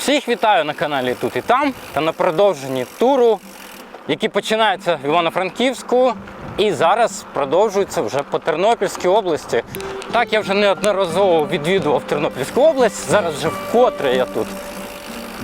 Всіх вітаю на каналі Тут і там та на продовженні туру, який починається в Івано-Франківську і зараз продовжується вже по Тернопільській області. Так, я вже неодноразово відвідував Тернопільську область. Зараз вже вкотре я тут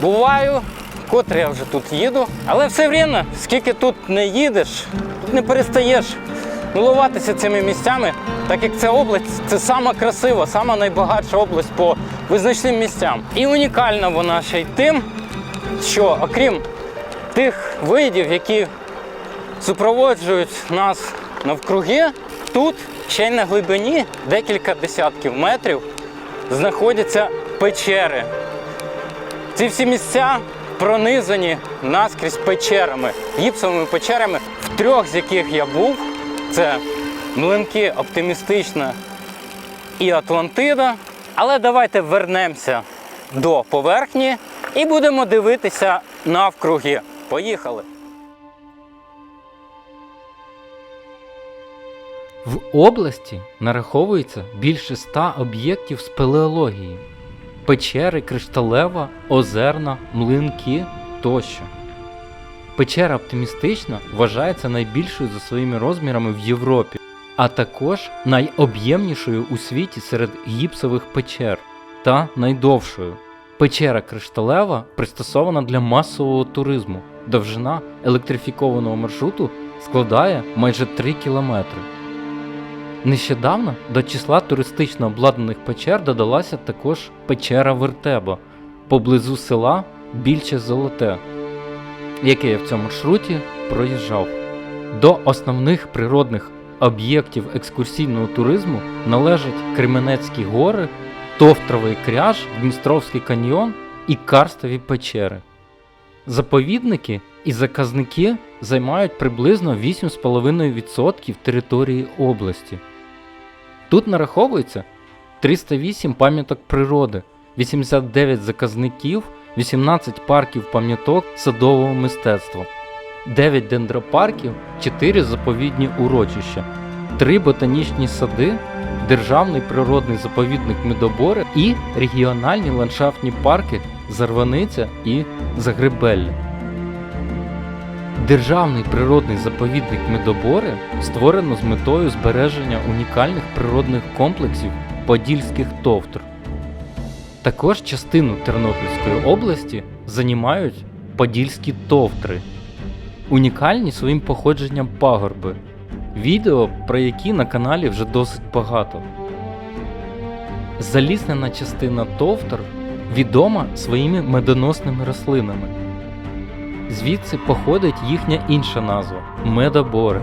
буваю, вкотре я вже тут їду. Але все рівно, скільки тут не їдеш, тут не перестаєш милуватися цими місцями, так як ця область це сама красива, сама найбагатша область по визначним місцям. І унікальна вона ще й тим, що окрім тих видів, які супроводжують нас навкруги, тут ще й на глибині декілька десятків метрів знаходяться печери. Ці всі місця пронизані наскрізь печерами, гіпсовими печерами, в трьох з яких я був. Це млинки оптимістична і Атлантида. Але давайте вернемося до поверхні і будемо дивитися навкруги. Поїхали! В області нараховується більше ста об'єктів спелеології печери Кришталева, Озерна, Млинки тощо. Печера оптимістична вважається найбільшою за своїми розмірами в Європі, а також найоб'ємнішою у світі серед гіпсових печер та найдовшою. Печера Кришталева пристосована для масового туризму. Довжина електрифікованого маршруту складає майже 3 кілометри. Нещодавно до числа туристично обладнаних печер додалася також печера Вертеба поблизу села Більче Золоте, яке я в цьому маршруті проїжджав. До основних природних об'єктів екскурсійного туризму належать Кременецькі гори, Товтровий кряж, Дністровський каньйон і Карстові печери. Заповідники і заказники займають приблизно 8,5% території області. Тут нараховується 308 пам'яток природи, 89 заказників, 18 парків пам'яток садового мистецтва, 9 дендропарків, 4 заповідні урочища, 3 ботанічні сади, Державний природний заповідник Медобори і регіональні ландшафтні парки Зарваниця і Загребелля. Державний природний заповідник Медобори створено з метою збереження унікальних природних комплексів Подільських товтр. Також частину Тернопільської області займають Подільські товтри, унікальні своїм походженням пагорби, відео про які на каналі вже досить багато. Заліснена частина товтр відома своїми медоносними рослинами. Звідси походить їхня інша назва медобори.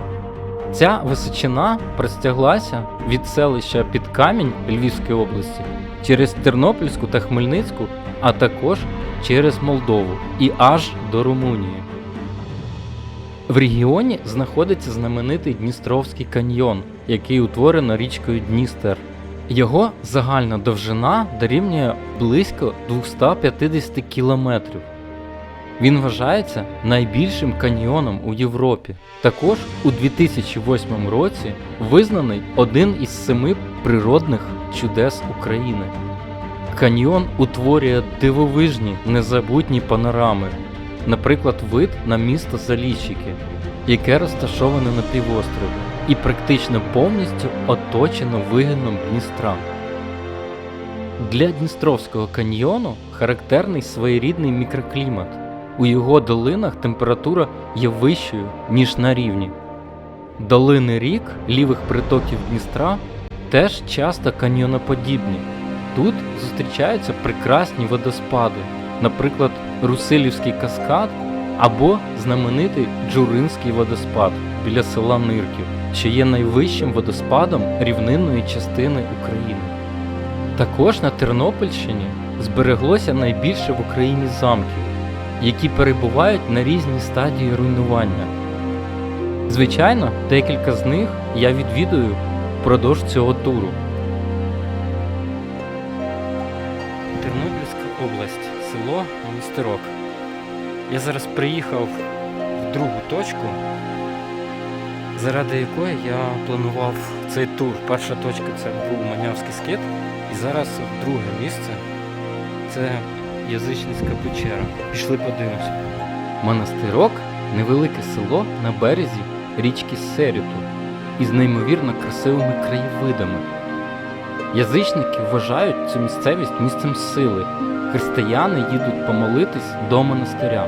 Ця височина простяглася від селища під камінь Львівської області через Тернопільську та Хмельницьку, а також через Молдову і аж до Румунії. В регіоні знаходиться знаменитий Дністровський каньйон, який утворено річкою Дністер. Його загальна довжина дорівнює близько 250 кілометрів. Він вважається найбільшим каньйоном у Європі. Також у 2008 році визнаний один із семи природних чудес України. Каньйон утворює дивовижні незабутні панорами, наприклад, вид на місто Заліщики, яке розташоване на півострові і практично повністю оточено вигином Дністра. Для Дністровського каньйону характерний своєрідний мікроклімат. У його долинах температура є вищою, ніж на рівні. Долини рік лівих притоків Дністра теж часто каньйоноподібні. Тут зустрічаються прекрасні водоспади, наприклад, Русилівський каскад або знаменитий Джуринський водоспад біля села Нирків, що є найвищим водоспадом рівнинної частини України. Також на Тернопільщині збереглося найбільше в Україні замків, які перебувають на різній стадії руйнування. Звичайно, декілька з них я відвідую впродовж цього туру. Тернопільська область, село Монастирок. Я зараз приїхав в другу точку, заради якої я планував цей тур. Перша точка це був Манявський скит, і зараз друге місце це язичницька печера. Пішли подивимося. Монастирок невелике село на березі річки Серюту із неймовірно красивими краєвидами. Язичники вважають цю місцевість місцем сили. Християни їдуть помолитись до монастиря.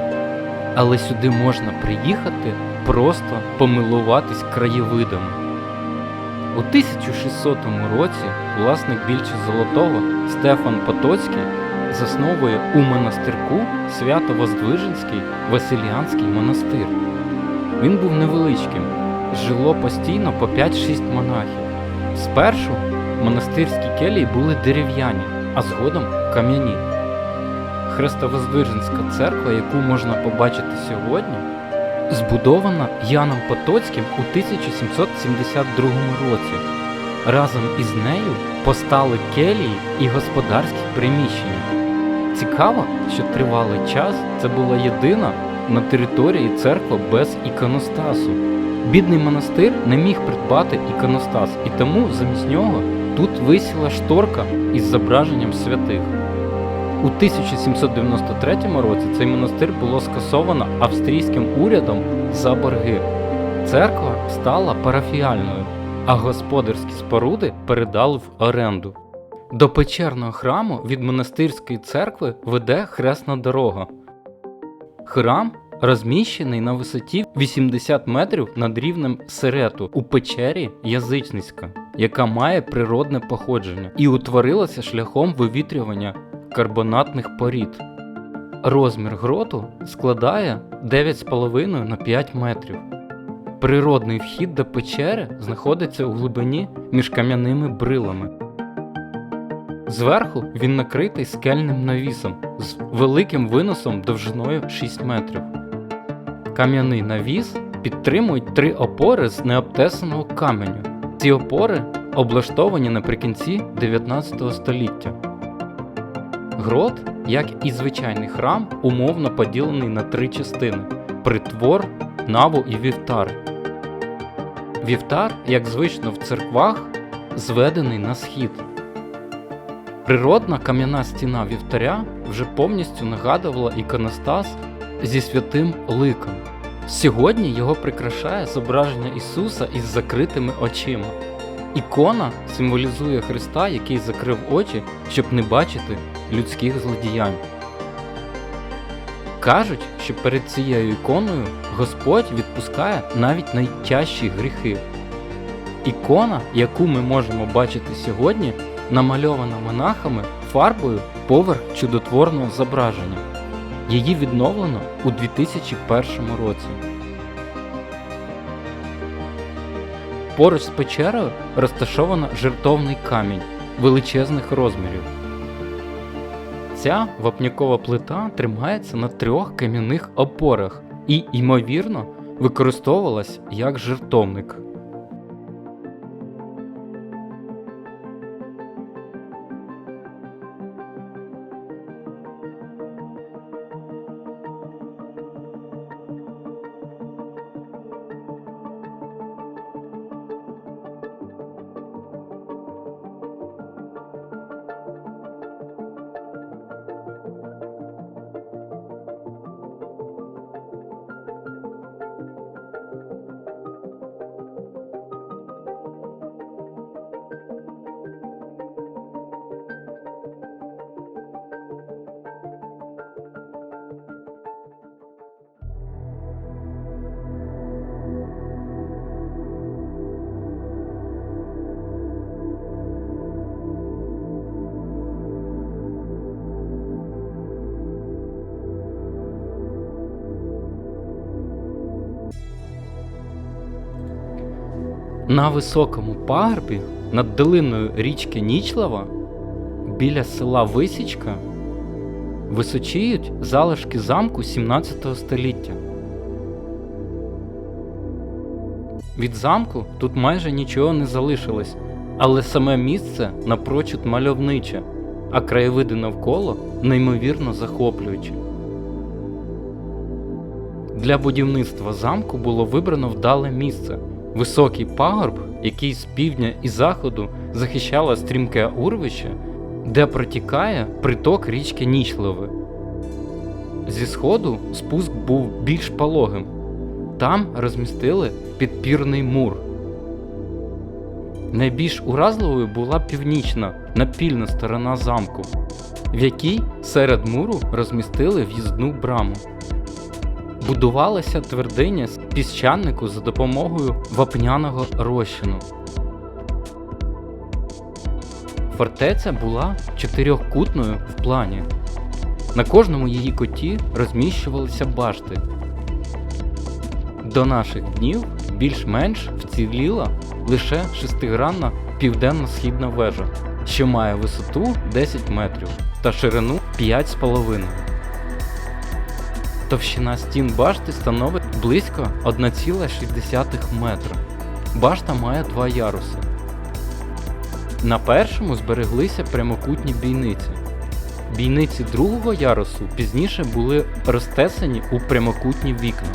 Але сюди можна приїхати просто помилуватись краєвидами. У 1600 році власник більше золотого Стефан Потоцький засновує у монастирку Свято-Воздвиженський Василіанський монастир. Він був невеличким, жило постійно по 5-6 монахів. Спершу монастирські келії були дерев'яні, а згодом кам'яні. Хрестовоздвиженська церква, яку можна побачити сьогодні, збудована Яном Потоцьким у 1772 році. Разом із нею постали келії і господарські приміщення. Цікаво, що тривалий час це була єдина на території церква без іконостасу. Бідний монастир не міг придбати іконостас, і тому замість нього тут висіла шторка із зображенням святих. У 1793 році цей монастир було скасовано австрійським урядом за борги. Церква стала парафіальною, а господарські споруди передали в оренду. До печерного храму від монастирської церкви веде хресна дорога. Храм розміщений на висоті 80 метрів над рівнем Серету у печері Язичницька, яка має природне походження і утворилася шляхом вивітрювання карбонатних порід. Розмір гроту складає 9,5 на 5 метрів. Природний вхід до печери знаходиться у глибині між кам'яними брилами. Зверху він накритий скельним навісом з великим виносом довжиною 6 метрів. Кам'яний навіс підтримують три опори з необтесаного каменю. Ці опори облаштовані наприкінці 19 століття. Грот, як і звичайний храм, умовно поділений на три частини: притвор, наву і вівтар. Вівтар, як звично в церквах, зведений на схід. Природна кам'яна стіна вівтаря вже повністю нагадувала іконостас зі святим ликом. Сьогодні його прикрашає зображення Ісуса із закритими очима. Ікона символізує Христа, який закрив очі, щоб не бачити людських злодіянь. Кажуть, що перед цією іконою Господь відпускає навіть найтяжчі гріхи. Ікона, яку ми можемо бачити сьогодні, намальована монахами фарбою поверх чудотворного зображення. Її відновлено у 2001 році. Поруч з печерою розташовано жертовний камінь величезних розмірів. Ця вапнякова плита тримається на трьох кам'яних опорах і, ймовірно, використовувалась як жертовник. На високому пагорбі над долиною річки Нічлава біля села Висічка височіють залишки замку 17 століття. Від замку тут майже нічого не залишилось, але саме місце напрочуд мальовниче, а краєвиди навколо неймовірно захоплюючі. Для будівництва замку було вибрано вдале місце високий пагорб, який з півдня і заходу захищало стрімке урвище, де протікає приток річки Нічлови. Зі сходу спуск був більш пологим. Там розмістили підпірний мур. Найбільш уразливою була північна напільна сторона замку, в якій серед муру розмістили в'їзну браму. Будувалася твердиня піщанику за допомогою вапняного розчину. Фортеця була чотирьохкутною в плані. На кожному її коті розміщувалися башти. До наших днів більш-менш вціліла лише шестигранна південно-східна вежа, що має висоту 10 метрів та ширину 5,5. Товщина стін башти становить близько 1,6 метра. Башта має два яруси. На першому збереглися прямокутні бійниці. Бійниці другого ярусу пізніше були розтесані у прямокутні вікна.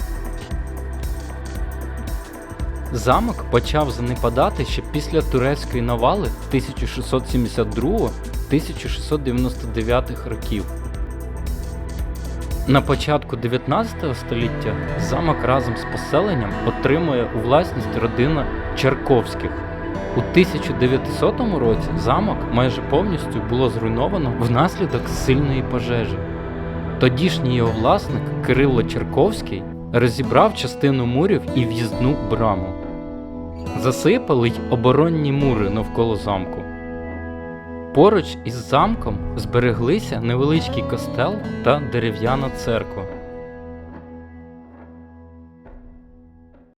Замок почав занепадати ще після турецької навали 1672-1699 років. На початку 19 століття замок разом з поселенням отримує у власність родина Черковських. У 1900 році замок майже повністю було зруйновано внаслідок сильної пожежі. Тодішній його власник Кирило Черковський розібрав частину мурів і в'їзну браму. Засипали й оборонні мури навколо замку. Поруч із замком збереглися невеличкий костел та дерев'яна церква.